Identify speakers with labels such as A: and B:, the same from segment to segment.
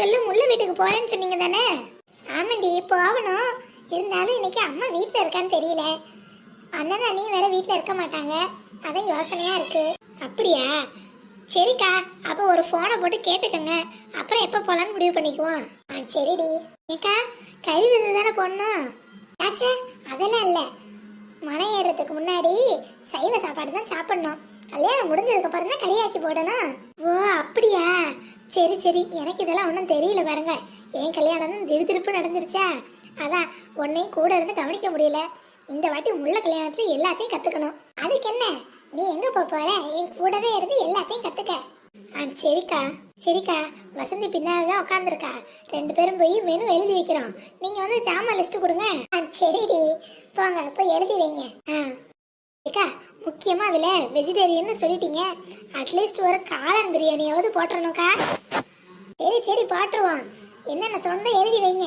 A: சொல்லு முள்ள வீட்டுக்கு போறேன்னு சொன்னீங்க தானே? ஆமாண்டி போகணும் இருந்தாலும் இன்னைக்கு அம்மா வீட்டில் இருக்கான்னு தெரியல. அண்ணன் அண்ணி வேற வீட்டில் இருக்க மாட்டாங்க. அதான் யோசனையா இருக்கு. அப்படியா? சரிக்கா அப்போ ஒரு ஃபோனை போட்டு கேட்டுக்கோங்க. அப்புறம் எப்போ போகலான்னு முடிவு பண்ணிக்குவோம். ஆ சரிடி. ஏக்கா கை விருந்து தானே போடணும்? ஆச்சே அதெல்லாம் இல்லை. மனை ஏறுறதுக்கு முன்னாடி சைவ சாப்பாடு தான் சாப்பிடணும். கல்யாணம் முடிஞ்சதுக்கு அப்புறம் தான் கறியாக்கி போடணும். ஓ அப்படியா? சரி சரி. எனக்கு இதெல்லாம் ஒன்றும் தெரியல பாருங்க. என் கல்யாணம் தான் திரு திருப்பு நடந்துருச்சா? அதான் உன்னையும் கூட இருந்து கவனிக்க முடியல. இந்த வாட்டி உள்ள கல்யாணத்துல எல்லாத்தையும் கத்துக்கணும். அதுக்கு என்ன? நீ எங்க போக போற? என் கூடவே இருந்து எல்லாத்தையும் கத்துக்க. ஆ சரிக்கா. சரிக்கா. வசந்தி பின்னால் தான் உட்காந்துருக்கா ரெண்டு பேரும் போய் மெனு எழுதி வைக்கிறோம். நீங்க வந்து ஜாமான் லிஸ்ட் கொடுங்க. ஆ சரிடி. போங்க போய் எழுதி வைங்க. ஆ. ஏக்கா முக்கியமா அதுல வெஜிடேரியன் சொல்லிட்டீங்க. அட்லீஸ்ட் ஒரு காளான் பிரியாணியாவது போட்டுறணும்க்கா. சரி சரி போட்டுருவோம். என்னென்ன தோணுதோ எழுதி வைங்க.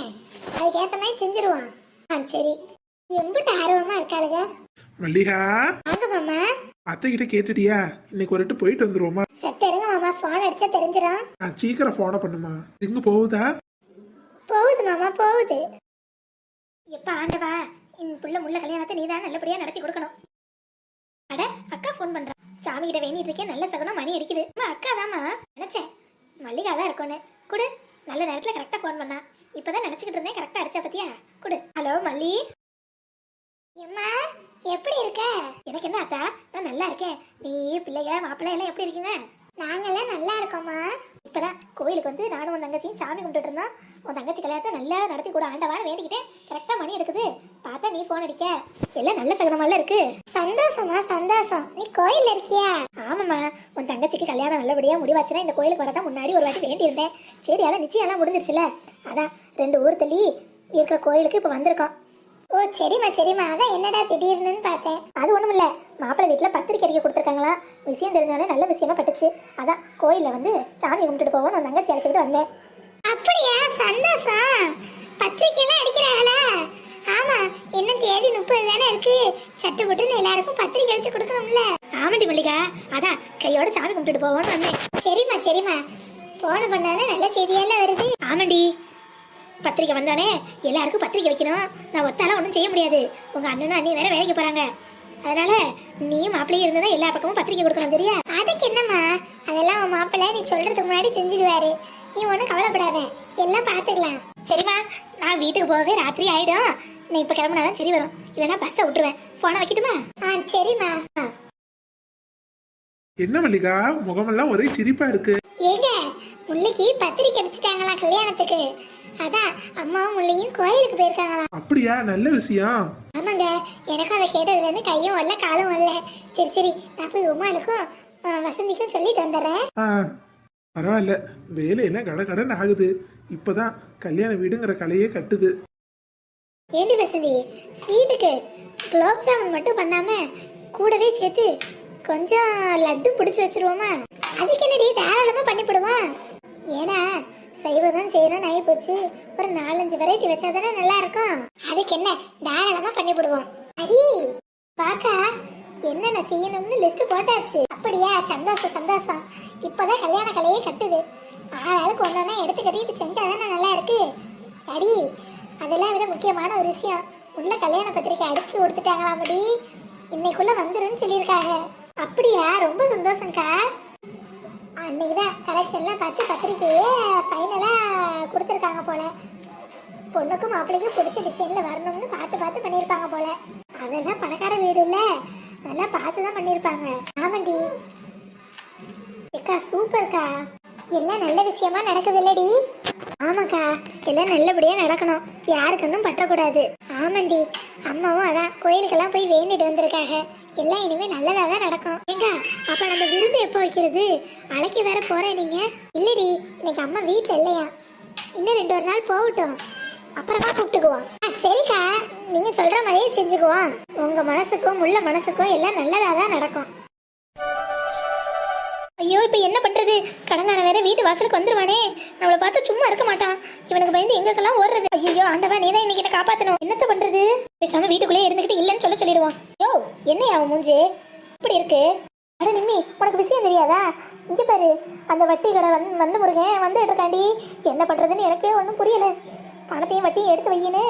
A: அதுக்கேற்ற மாதிரி செஞ்சிருவோம். ஆ சரி. எம்பிட்டு ஆர்வமா இருக்காளுங்க.
B: மல்லிகா.
A: வாங்க மாமா.
B: அத்தை கிட்ட கேட்டுட்டியா? இன்னைக்கு ஒரு போயிட்டு வந்துருவோமா?
A: சத்த இருங்க மாமா. ஃபோன் அடிச்சா தெரிஞ்சிடும்
B: நான் சீக்கிரம் போனை பண்ணுமா? எங்க போகுதா?
A: போகுது மாமா போகுது. எப்ப ஆண்டவா. இந்த புள்ள முள்ள கல்யாணத்தை நீ தான் நல்லபடியா நடத்தி கொடுக்கணும். அட அக்கா ஃபோன் பண்றா. சாமி கிட்ட வேண்டிட்டு இருக்கேன். நல்ல சகுனம் மணி அடிக்குது. அம்மா, அக்கா தாமா நினைச்சேன். மல்லிகா தான் இருக்கும்னு. குடு. நல்ல நேரத்துல கரெக்டா ஃபோன் பண்ணா. இப்பதான் நினைச்சுக்கிட்டு இருந்தேன். கரெக்டா அடிச்சா பத்தியா? குடு. ஹலோ மல்லி. எம்மா எப்படி இருக்க? எனக்கு என்ன அத்தா? நான் நல்லா இருக்கேன். நீ பிள்ளைங்க மாப்பிள்ளை எல்லாம் எப்படி இருக்கீங்க? நாங்கெல்லாம் நல்லா இருக்கோம்மா. இப்பதான் கோயிலுக்கு வந்து நானும் உன் தங்கச்சியும் சாமி கும்பிட்டு இருந்தோம். உன் தங்கச்சி கல்யாணத்தை நல்லா நடத்தி கூட ஆண்டவான வேண்டிக்கிட்டேன் கரெக்டா மணி எடுக்குது. பார்த்தா நீ போன் அடிக்க. எல்லாம் நல்ல சகனமெல்லாம் இருக்கு. சந்தோஷமா சந்தோஷம். நீ கோயில்ல இருக்கியா? ஆமாம்மா. உன் தங்கச்சிக்கு கல்யாணம் நல்லபடியா முடிவாச்சுன்னா இந்த கோயிலுக்கு வரதான் முன்னாடி ஒரு வாட்டி வேண்டி இருந்தேன் சரி அதான் நிச்சயம் எல்லாம் முடிஞ்சிருச்சுல அதான் ரெண்டு ஊர் தள்ளி இருக்கிற கோயிலுக்கு இப்போ வந்திருக்கோம். ஓ சரிம்மா சரிம்மா. அதான் என்னடா திடீர்னு பார்த்தேன். அது ஒண்ணும் இல்ல. மாப்பிள்ளை வீட்டுல பத்திரிக்கை அடிக்க கொடுத்துருக்காங்களா? விஷயம் தெரிஞ்சோடனே நல்ல விஷயமா பட்டுச்சு. அதான் கோயில்ல வந்து சாமி கும்பிட்டுட்டு போவோம் நான் தங்கச்சி அழைச்சிக்கிட்டு வந்தேன். அப்படியா? சந்தோஷம். பத்திரிக்கை எல்லாம் அடிக்கிறாங்களா? ஆமா இன்னும் தேதி முப்பது தானே இருக்கு. சட்டு புட்டுன்னு எல்லாருக்கும் பத்திரிக்கை அடிச்சு கொடுக்கணும்ல. ஆமாண்டி மல்லிகா. அதான் கையோட சாமி கும்பிட்டுட்டு போவோம்னு வந்தேன். சரிம்மா சரிம்மா. போன பண்ணானே நல்ல ஆமாண்டி பத்திரிக்கை வந்தானே எல்லாருக்கும் பத்திரிக்கை வைக்கணும். நான் ஒத்தாலாம் ஒன்றும் செய்ய முடியாது. உங்க அண்ணனும் அண்ணி வேற வேலைக்கு போறாங்க. அதனால நீயும் மாப்பிள்ளையும் இருந்ததா எல்லா பக்கமும் பத்திரிக்கை கொடுக்கணும் சரியா? அதுக்கு என்னம்மா? அதெல்லாம் உன் மாப்பிள்ளை நீ சொல்றதுக்கு முன்னாடி செஞ்சிடுவாரு. நீ ஒன்றும் கவலைப்படாத. எல்லாம் பார்த்துக்கலாம் சரிம்மா நான் வீட்டுக்கு போகவே ராத்திரி ஆயிடும். நீ இப்போ கிளம்புனாதான் சரி வரும். இல்லைன்னா பஸ்ஸை விட்டுருவேன். ஃபோனை வைக்கட்டுமா? ஆ சரிம்மா.
B: என்ன மல்லிகா? முகமெல்லாம் ஒரே சிரிப்பா இருக்கு.
A: ஏங்க முல்லைக்கு பத்திரிக்கை அடிச்சிட்டாங்களா கல்யாணத்துக்கு? அதான் அம்மாவும் முள்ளையும் கோயிலுக்கு போயிருக்காங்களா
B: அப்படியா? நல்ல விஷயம்.
A: ஆமாங்க எனக்கும் அதை கேட்டதுல இருந்து கையும் வரல காலும் வரல. சரி சரி நான் போய் உமாளுக்கும் அஹ், வசந்திக்கும் சொல்லிட்டு வந்துடுறேன்.
B: ஆ பரவாயில்ல. வேலையெல்லாம் கட கடன் ஆகுது. இப்பதான் கல்யாண வீடுங்கிற கலையே கட்டுது.
A: ஏண்டி வசந்தி ஸ்வீட்டுக்கு குலோப் ஜாமுன் மட்டும் பண்ணாம கூடவே சேர்த்து கொஞ்சம் லட்டு பிடிச்சி வச்சிருவோமா? அதுக்கு என்னடி தாராளமா பண்ணிவிடுவோம் ஏன்னா செய்வதும் செய்யறோம்னு ஆகி போச்சு ஒரு நாலஞ்சு வெரைட்டி வச்சா தானே நல்லா இருக்கும் அதுக்கு என்ன தாராளமா பண்ணிவிடுவோம் அடி பாக்கா என்னென்ன செய்யணும்னு லிஸ்ட் போட்டாச்சு. அப்படியா சந்தோஷம் சந்தோஷம். இப்போதான் கல்யாண கலையே கட்டுது. ஆளாளுக்கு ஒன்னொன்னா எடுத்து கட்டிட்டு செஞ்சா தானே நல்லா இருக்கு அடி அதெல்லாம் விட முக்கியமான ஒரு விஷயம். உள்ள கல்யாண பத்திரிக்கை அடிச்சு கொடுத்துட்டாங்களாமடி இன்னைக்குள்ள வந்துருன்னு சொல்லியிருக்காங்க. அப்படியா ரொம்ப சந்தோஷம்க்கா. அன்னைக்கு தான் கலெக்ஷன்லாம் பார்த்து பத்திரிக்கையே ஃபைனலாக கொடுத்துருக்காங்க போல. பொண்ணுக்கும் மாப்பிள்ளைக்கும் பிடிச்ச டிசைனில் வரணும்னு பார்த்து பார்த்து பண்ணியிருப்பாங்க போல. அதெல்லாம் பணக்கார வீடு இல்லை. நல்லா பார்த்து தான் பண்ணியிருப்பாங்க. ஆமாண்டி. அக்கா சூப்பர்க்கா. எல்லாம் நல்ல விஷயமா நடக்குது இல்லடி. ஆமாக்கா எல்லாம் நல்லபடியாக நடக்கணும். யாருக்குன்னும் பற்றக்கூடாது. ஆமாண்டி. அம்மாவும் அதான் கோயிலுக்கெல்லாம் போய் வேண்டிட்டு வந்திருக்காங்க. எல்லாம் இனிமே நல்லதாக தான் நடக்கும். ஏங்க அப்ப நம்ம விருந்து எப்போ வைக்கிறது? அழைக்க வேற போறேன் நீங்க. இல்லடி இன்னைக்கு அம்மா வீட்டில் இல்லையா? இன்னும் ரெண்டு ஒரு நாள் போகட்டும். அப்புறமா கூப்பிட்டுக்குவோம். ஆ, சரிக்கா. நீங்க சொல்ற மாதிரியே செஞ்சுக்குவோம். உங்க மனசுக்கும் உள்ள மனசுக்கும் எல்லாம் நல்லதாக தான் நடக்கும். ஐயோ இப்போ என்ன பண்ணுறது கடங்கான வேற வீட்டு வாசலுக்கு வந்துருவானே. நம்மளை பார்த்து சும்மா இருக்க மாட்டான். இவனுக்கு பயந்து எங்கக்கெல்லாம் ஓடுறது? ஐயோ ஆண்டவா நீ தான் இன்னைக்கு என்ன என்னத்த பண்ணுறது பேசாமல் வீட்டுக்குள்ளேயே இருந்துக்கிட்டு இல்லைன்னு சொல்ல சொல்லிடுவான். யோ என்னையா அவன் மூஞ்சு? இப்படி இருக்கு? அட நிம்மி உனக்கு விஷயம் தெரியாதா? இங்க பாரு அந்த வட்டி கடை வந்து வந்து முருகன் வந்து எடுக்காண்டி என்ன பண்ணுறதுன்னு எனக்கே ஒன்றும் புரியல. பணத்தையும் வட்டியும் எடுத்து வையின்னு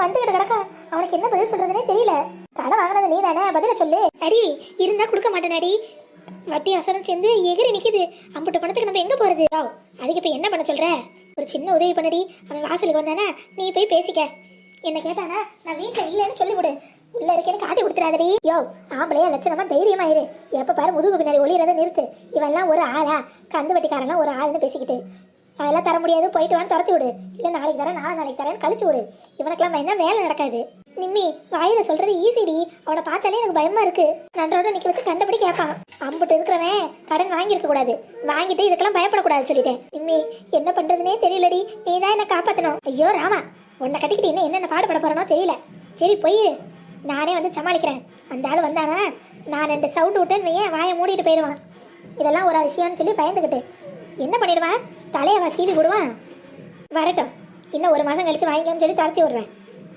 A: வந்துகிட்டு கிடக்கா. அவனுக்கு என்ன பதில் சொல்கிறதுனே தெரியல. கடை வாங்கினது நீ தானே பதில சொல்லு. அடி இருந்தால் கொடுக்க மாட்டேன் அடி வட்டி அசரம் சேர்ந்து எகிரி நிற்கிது அம்புட்டு பணத்துக்கு நம்ம எங்க போறது? ஆ அதுக்கு இப்போ என்ன பண்ண சொல்ற? ஒரு சின்ன உதவி பண்ணடி. அவன் வாசலுக்கு வந்தானே நீ போய் பேசிக்க. என்ன கேட்டானா நான் வீட்டில் இல்லைன்னு சொல்லிவிடு உள்ள இருக்கேன்னு காட்டி கொடுத்துறாதடி. யோ ஆம்பளையா லட்சணமா தைரியமா இரு எப்ப பாரு முதுகு பின்னாடி ஒளியறத நிறுத்து. இவெல்லாம் ஒரு ஆளா? கந்து வட்டிக்காரனா ஒரு ஆள்னு பேசிக்கிட்டு. அதெல்லாம் தர முடியாது. போயிட்டு வான்னு துரத்தி விடு. இல்லை நாளைக்கு தரேன் நாலு நாளைக்கு தரேன் கழிச்சு விடு. இவனுக்கெல்லாம் பயந்தா வேலை நடக்காது. நிம்மி வாயில சொல்றது ஈஸிடி அவனை பார்த்தாலே எனக்கு பயமா இருக்கு. நன்றோட நிக்க வச்சு கண்டபடி கேட்பான். அம்புட்டு இருக்கிறவன் கடன் வாங்கியிருக்க கூடாது. வாங்கிட்டு இதுக்கெல்லாம் பயப்படக்கூடாது சொல்லிட்டேன். நிம்மி என்ன பண்றதுனே தெரியலடி. நீ தான் என்ன காப்பாத்தணும். ஐயோ ராமா உன்னை கட்டிக்கிட்டு இன்னும் என்னென்ன பாடுபட போறனோ தெரியல. சரி போயிரு நானே வந்து சமாளிக்கிறேன். அந்த ஆள் வந்தானா நான் ரெண்டு சவுண்டு விட்டேன்னு வையன் வாயை மூடிட்டு போயிடுவான். இதெல்லாம் ஒரு விஷயம்னு சொல்லி பயந்துக்கிட்டு என்ன பண்ணிடுவான்? தலையை அவன் சீவி விடுவான். வரட்டும். இன்னும் ஒரு மாதம் கழிச்சு வாங்கிக்கன்னு சொல்லி துரத்தி விடுறேன்.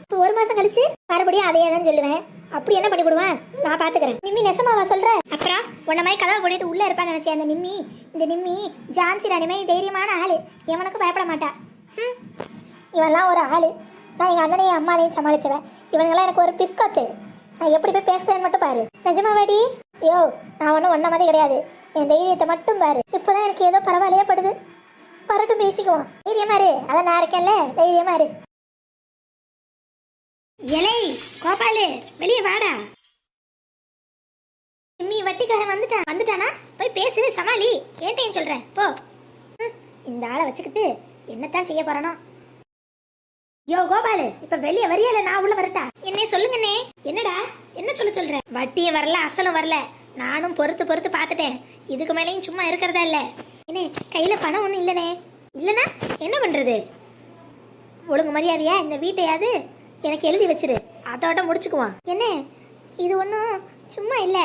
A: இப்போ ஒரு மாதம் கழிச்சு மறுபடியும் அதையே தான் சொல்லுவேன். அப்படி என்ன பண்ணி விடுவான் நான் பார்த்துக்கிறேன் நிம்மி நெசமாவா சொல்கிற அப்புறம் உன்ன மாதிரி கதவை போட்டுட்டு உள்ள இருப்பான்னு நினச்சேன் அந்த நிம்மி? இந்த நிம்மி ஜான்சி ராணிமே தைரியமான ஆள். எவனுக்கும் பயப்பட மாட்டா. ம் இவன்லாம் ஒரு ஆள். நான் எங்கள் அண்ணனையும் அம்மானையும் சமாளிச்சவன். இவனுங்கெல்லாம் எனக்கு ஒரு பிஸ்கத்து. நான் எப்படி போய் பேசுறேன்னு மட்டும் பாரு. நிஜமாவாடி? யோ நான் ஒன்றும் ஒன்றா மாதிரி கிடையாது. என் தைரியத்தை மட்டும் பாரு. இப்போதான் எனக்கு ஏதோ பரவாயில்லையே படுது பரட்டும் பேசிக்குவோம். தைரியமா இரு அதான் நான் இருக்கேன்ல. தைரியமா இரு எலை கோபாலு வெளியே வாடா. இம்மி வட்டிக்காரன் வந்துட்டான் வந்துட்டானா? போய் பேசு சமாளி. ஏன்ட்டையும் சொல்றேன். போ. ம், இந்த ஆளை வச்சுக்கிட்டு என்னத்தான் செய்ய போறானோ. யோ கோபாலு இப்ப வெளியே வரியால நான் உள்ள வரட்டா? என்ன சொல்லுங்கண்ணே. என்னடா? என்ன சொல்ல சொல்ற? வட்டியும் வரல அசலும் வரல. நானும் பொறுத்து பொறுத்து பார்த்துட்டேன். இதுக்கு மேலேயும் சும்மா இருக்கிறதா இல்லை. என்ன கையில் பணம் ஒன்றும் இல்லைனே. இல்லைனா என்ன பண்ணுறது ஒழுங்கு மரியாதையா இந்த வீட்டையாவது எனக்கு எழுதி வச்சிரு. அதோட முடிச்சுக்குவான் என்ன இது ஒன்றும் சும்மா இல்லை.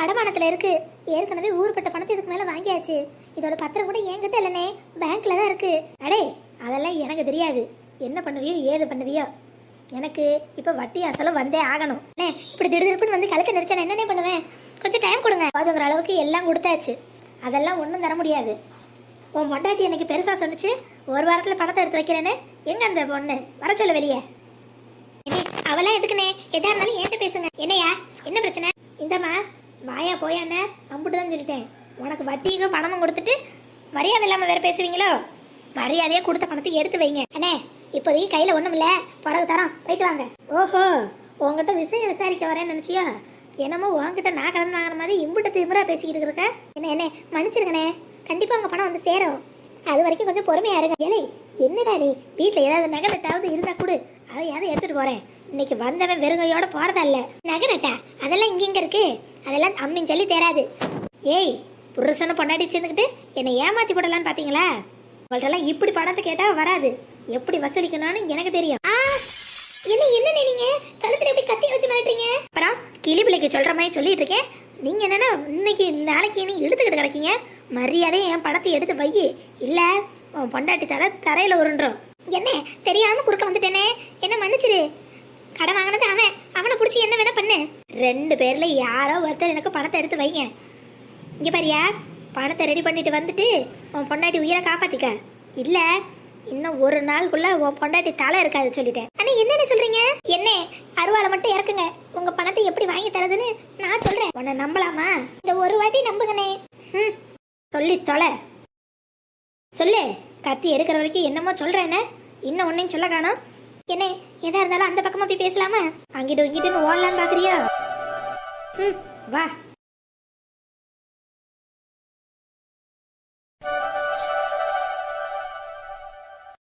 A: அடமானத்தில் இருக்கு. ஏற்கனவே ஊர்பட்ட பணத்தை இதுக்கு மேலே வாங்கியாச்சு. இதோட பத்திரம் கூட என்கிட்ட இல்லைனே. பேங்க்ல தான் இருக்கு. அடே அதெல்லாம் எனக்கு தெரியாது. என்ன பண்ணுவியோ ஏது பண்ணுவியோ. எனக்கு இப்போ வட்டி அசலும் வந்தே ஆகணும். அண்ணே இப்படி திடுதிடுப்புன்னு வந்து கலக்க நெரிச்சா நான் என்னண்ணே பண்ணுவேன்? கொஞ்சம் டைம் கொடுங்க. அதுங்கிற அளவுக்கு எல்லாம் கொடுத்தாச்சு. அதெல்லாம் ஒன்றும் தர முடியாது. உன் பொண்டாட்டி எனக்கு பெருசாக சொன்னிச்சு. ஒரு வாரத்தில் பணத்தை எடுத்து வைக்கிறேன்னு. எங்க அந்த பொண்ணு? வர சொல்ல வெளியே. என்ன அவெல்லாம் எதுக்குண்ணே? எதா இருந்தாலும் என்கிட்ட பேசுங்க. என்னையா? என்ன பிரச்சனை? இந்தம்மா வாயா போயாண்ணே அம்புட்டு தான் சொல்லிட்டேன். உனக்கு வட்டிக்கும் பணமும் கொடுத்துட்டு மரியாதை இல்லாமல் வேறு பேசுவீங்களோ? மரியாதையாக கொடுத்த பணத்துக்கு எடுத்து வைங்க. அண்ணே இப்போதைக்கு கையில் ஒன்றும் இல்லை. பிறகு தரோம். போயிட்டு வாங்க. ஓஹோ உங்ககிட்ட விஷயம் விசாரிக்க வரேன்னு நினச்சியா? என்னமோ உன்கிட்ட நான் கடன் வாங்குற மாதிரி இம்புட்டு திமிரா பேசிக்கிட்டு இருக்க. என்ன என்ன? மன்னிச்சிருங்கண்ணே. கண்டிப்பாக உங்கள் பணம் வந்து சேரும். அது வரைக்கும் கொஞ்சம் பொறுமையா இருங்க. ஏலே என்னடா நீ? வீட்டில் ஏதாவது நகை நட்டாவது இருந்தா கொடு. அதையாவது எடுத்துட்டு போறேன். இன்னைக்கு வந்தவன் வெறுங்கையோட போறதா இல்ல. நகை நட்டா? அதெல்லாம் இங்க இங்க இருக்கு. அதெல்லாம் அம்மின் சொல்லி தேராது. ஏய் புருஷனை பொண்டாட்டி சேர்ந்துக்கிட்டு என்னை ஏமாத்தி போடலான்னு பாத்தீங்களா? உங்கள்ட்டெல்லாம் இப்படி பணத்தை கேட்டா வராது. எப்படி வசூலிக்கணும்னு எனக்கு தெரியும். என்ன என்ன நீங்க? கழுத்துல எப்படி கத்தி வச்சு மிரட்டுறீங்க? அப்புறம் கிளி பிள்ளைக்கு சொல்ற மாதிரி சொல்லிட்டு இருக்கேன். நீங்க என்னன்னா இன்னைக்கு நாளைக்கு நீ எடுத்துக்கிட்டு கிடக்கீங்க. மரியாதை என் பணத்தை எடுத்து வை. இல்ல உன் பொண்டாட்டி தலை தரையில உருண்டுரும். என்ன தெரியாம குறுக்க வந்துட்டேனே? என்ன மன்னிச்சிரு. கடை வாங்கினது அவன். அவனை பிடிச்சி என்ன வேணா பண்ணு. ரெண்டு பேர்ல யாரோ ஒருத்தர் எனக்கு பணத்தை எடுத்து வைங்க. இங்க பாரியா பணத்தை ரெடி பண்ணிட்டு வந்துட்டு உன் பொண்டாட்டி உயிரை காப்பாத்திக்க. இல்லை இன்னும் ஒரு நாளுக்குள்ள உன் பொண்டாட்டி தலை இருக்காது சொல்லிட்டேன். அண்ணா என்னென்ன சொல்றீங்க? என்ன அருவாளை மட்டும் இறக்குங்க. உங்க பணத்தை எப்படி வாங்கி தரதுன்னு நான் சொல்றேன். உன்னை நம்பலாமா? இந்த ஒரு வாட்டி நம்புங்கனே ம் சொல்லி தொலை. சொல்லு கத்தி எடுக்கிற வரைக்கும் என்னமோ சொல்றேன்னு. இன்னும் ஒன்னையும் சொல்ல காணும். என்ன எதா இருந்தாலும் அந்த பக்கமா போய் பேசலாமா? அங்கிட்டு இங்கிட்டு ஓடலான்னு பாக்குறியா? ம் வா.